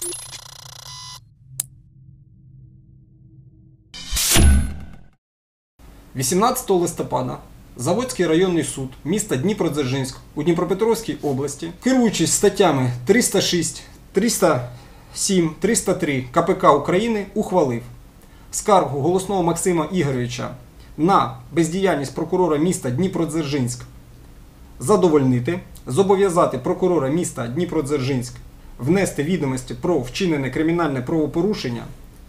– 18 листопада Заводський районний суд міста Дніпродзержинськ у Дніпропетровській області, керуючись статтями 306, 307, 303 КПК України, ухвалив скаргу голосного Максима Ігоровича на бездіяльність прокурора міста Дніпродзержинськ задовольнити, зобов'язати прокурора міста Дніпродзержинськ внести відомості про вчинене кримінальне правопорушення,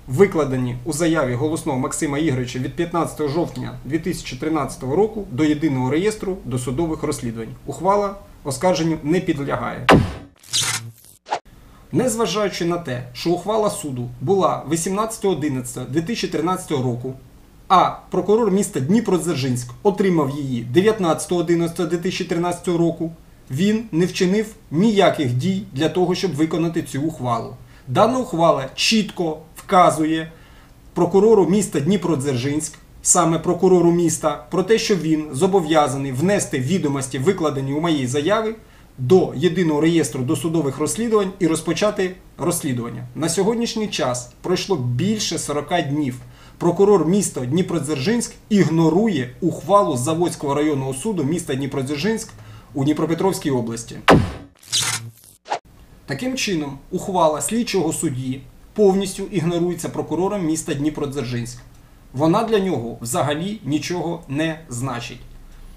викладені у заяві голосного Максима Ігоровича від 15 жовтня 2013 року до єдиного реєстру досудових розслідувань. Ухвала оскарженню не підлягає. Незважаючи на те, що ухвала суду була 18.11.2013 року, а прокурор міста Дніпродзержинськ отримав її 19.11.2013 року, він не вчинив ніяких дій для того, щоб виконати цю ухвалу. Дана ухвала чітко вказує прокурору міста Дніпродзержинськ, саме прокурору міста, про те, що він зобов'язаний внести відомості, викладені у моїй заяві, до єдиного реєстру досудових розслідувань і розпочати розслідування. На сьогоднішній час пройшло більше 40 днів. Прокурор міста Дніпродзержинськ ігнорує ухвалу Заводського районного суду міста Дніпродзержинськ у Дніпропетровській області. Таким чином, ухвала слідчого судді повністю ігнорується прокурором міста Дніпродзержинськ. Вона для нього взагалі нічого не значить.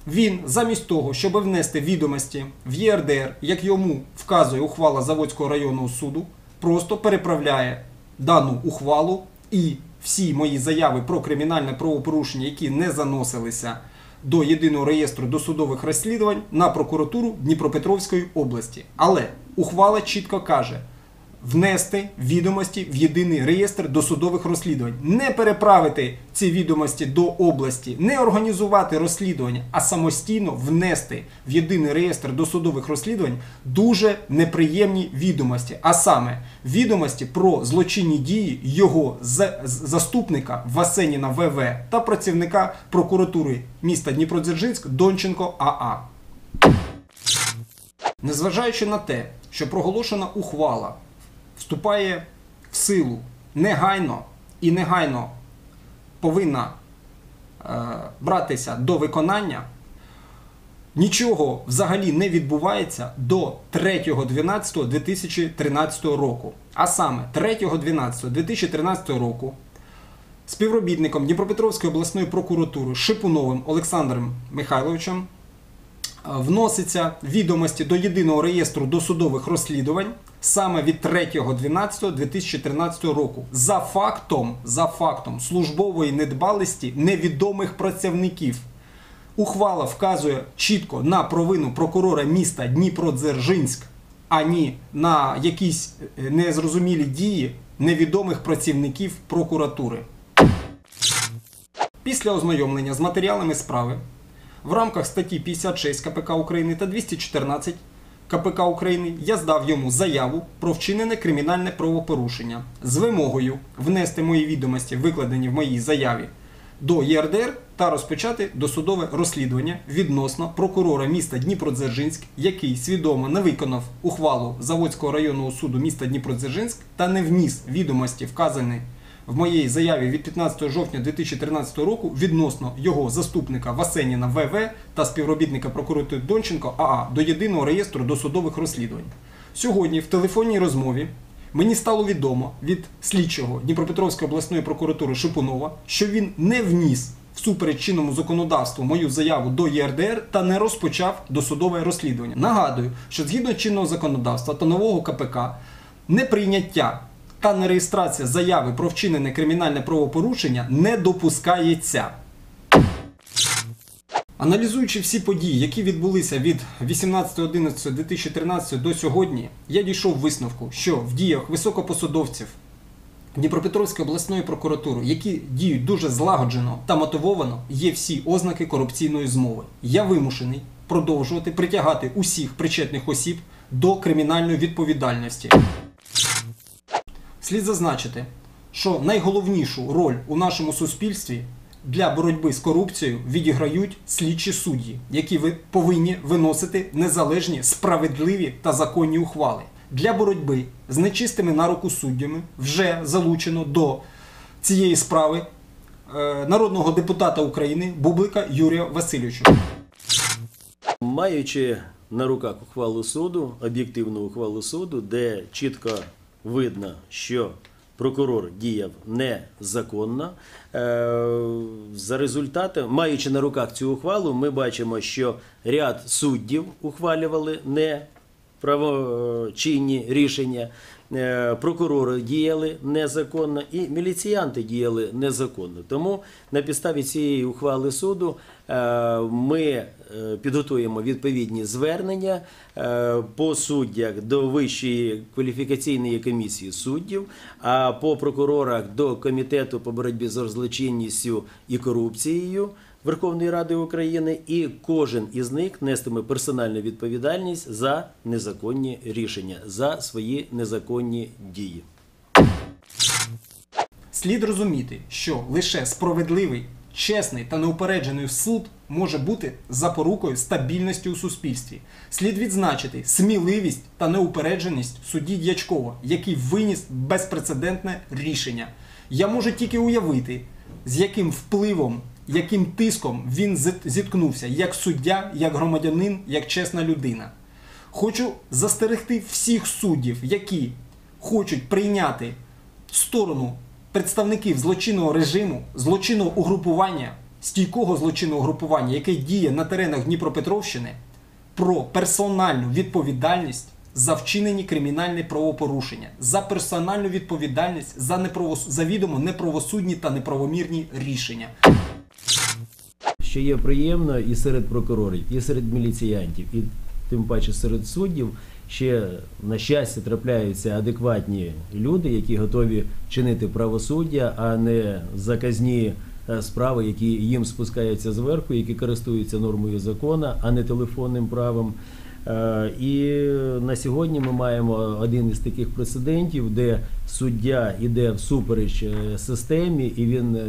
Він, замість того, щоб внести відомості в ЄРДР, як йому вказує ухвала Заводського районного суду, просто переправляє дану ухвалу і всі мої заяви про кримінальне правопорушення, які не заносилися до єдиного реєстру досудових розслідувань на прокуратуру Дніпропетровської області. Але ухвала чітко каже. Внести відомості в єдиний реєстр досудових розслідувань, не переправити ці відомості до області, не організувати розслідування, а самостійно внести в єдиний реєстр досудових розслідувань дуже неприємні відомості, а саме відомості про злочинні дії його заступника Васеніна ВВ та працівника прокуратури міста Дніпродзержинськ Донченко АА. Незважаючи на те, що проголошена ухвала вступає в силу негайно і негайно повинна е, братися до виконання, нічого взагалі не відбувається до 3.12.2013 року. А саме 3.12.2013 року співробітником Дніпропетровської обласної прокуратури Шипуновим Олександром Михайловичем вноситься відомості до єдиного реєстру досудових розслідувань саме від 3.12.2013 року за фактом, за фактом службової недбалості невідомих працівників. Ухвала вказує чітко на провину прокурора міста Дніпродзержинськ, ані на якісь е, незрозумілі дії невідомих працівників прокуратури. Після ознайомлення з матеріалами справи в рамках статті 56 КПК України та 214 КПК України я здав йому заяву про вчинене кримінальне правопорушення. З вимогою внести мої відомості, викладені в моїй заяві, до ЄРДР та розпочати досудове розслідування відносно прокурора міста Дніпродзержинськ, який свідомо не виконав ухвалу Заводського районного суду міста Дніпродзержинськ та не вніс відомості, вказані в моїй заяві від 15 жовтня 2013 року відносно його заступника Васеніна ВВ та співробітника прокуратури Донченко АА до єдиного реєстру досудових розслідувань. Сьогодні в телефонній розмові мені стало відомо від слідчого Дніпропетровської обласної прокуратури Шипунова, що він не вніс всупереч чинному законодавству мою заяву до ЄРДР та не розпочав досудове розслідування. Нагадую, що згідно чинного законодавства та нового КПК неприйняття та нереєстрація заяви про вчинене кримінальне правопорушення не допускається. Аналізуючи всі події, які відбулися від 18.11.2013 до сьогодні, я дійшов висновку, що в діях високопосадовців Дніпропетровської обласної прокуратури, які діють дуже злагоджено та мотивовано, є всі ознаки корупційної змови. Я вимушений продовжувати притягати усіх причетних осіб до кримінальної відповідальності. Слід зазначити, що найголовнішу роль у нашому суспільстві для боротьби з корупцією відіграють слідчі судді, які ви повинні виносити незалежні, справедливі та законні ухвали. для боротьби з нечистими на руку суддями вже залучено до цієї справи е, народного депутата України Бублика Юрія Васильовича. Маючи на руках ухвалу суду, об'єктивну ухвалу суду, де чітко видно, що прокурор діяв незаконно, е, за результатом, маючи на руках цю ухвалу, ми бачимо, що ряд суддів ухвалювали не правочинні рішення, е, прокурори діяли незаконно і міліціянти діяли незаконно. Тому на підставі цієї ухвали суду е, ми е, підготуємо відповідні звернення е, по суддях до Вищої кваліфікаційної комісії суддів, а по прокурорах до комітету по боротьбі з злочинністю і корупцією. Верховної Ради України, і кожен із них нестиме персональну відповідальність за незаконні рішення, за свої незаконні дії. Слід розуміти, що лише справедливий, чесний та неупереджений суд може бути запорукою стабільності у суспільстві. Слід відзначити сміливість та неупередженість судді Дячкова, який виніс безпрецедентне рішення. Я можу тільки уявити, з яким впливом, яким тиском він зіткнувся як суддя, як громадянин, як чесна людина. Хочу застерегти всіх суддів, які хочуть прийняти сторону представників злочинного режиму, злочинного угрупування, стійкого злочинного угрупування, яке діє на теренах Дніпропетровщини, про персональну відповідальність за вчинені кримінальні правопорушення, за персональну відповідальність за неправос... завідомо неправосудні та неправомірні рішення. Що є приємно і серед прокурорів, і серед міліціянтів, і тим паче серед суддів, ще на щастя трапляються адекватні люди, які готові чинити правосуддя, а не заказні е, справи, які їм спускаються зверху, які користуються нормою закону, а не телефонним правом. Е, І на сьогодні ми маємо один із таких прецедентів, де суддя йде всупереч е, системі, і він е,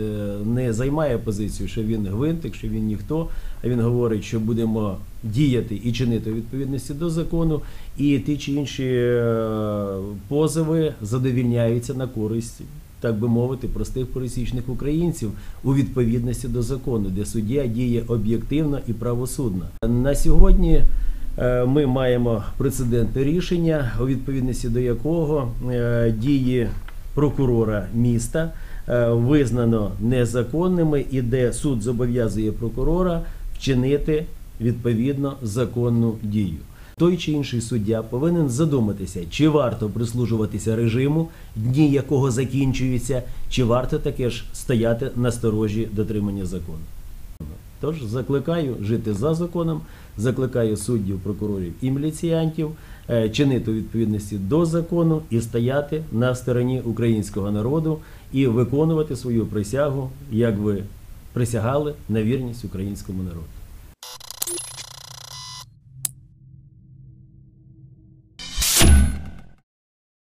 не займає позицію, що він гвинтик, що він ніхто. А він говорить, що будемо діяти і чинити відповідності до закону, і ті чи інші позови задовільняються на користь. Так би мовити, простих пересічних українців у відповідності до закону, де суддя діє об'єктивно і правосудно. На сьогодні Ми маємо прецедентне рішення, у відповідності до якого е, дії прокурора міста е, визнано незаконними, і де суд зобов'язує прокурора вчинити відповідно законну дію. Той чи інший суддя повинен задуматися, чи варто прислужуватися режиму, дні якого закінчуються, чи варто таке ж стояти на сторожі дотримання закону. Тож закликаю жити за законом, закликаю суддів, прокурорів і міліціянтів е, чинити у відповідності до закону і стояти на стороні українського народу і виконувати свою присягу, як ви присягали на вірність українському народу.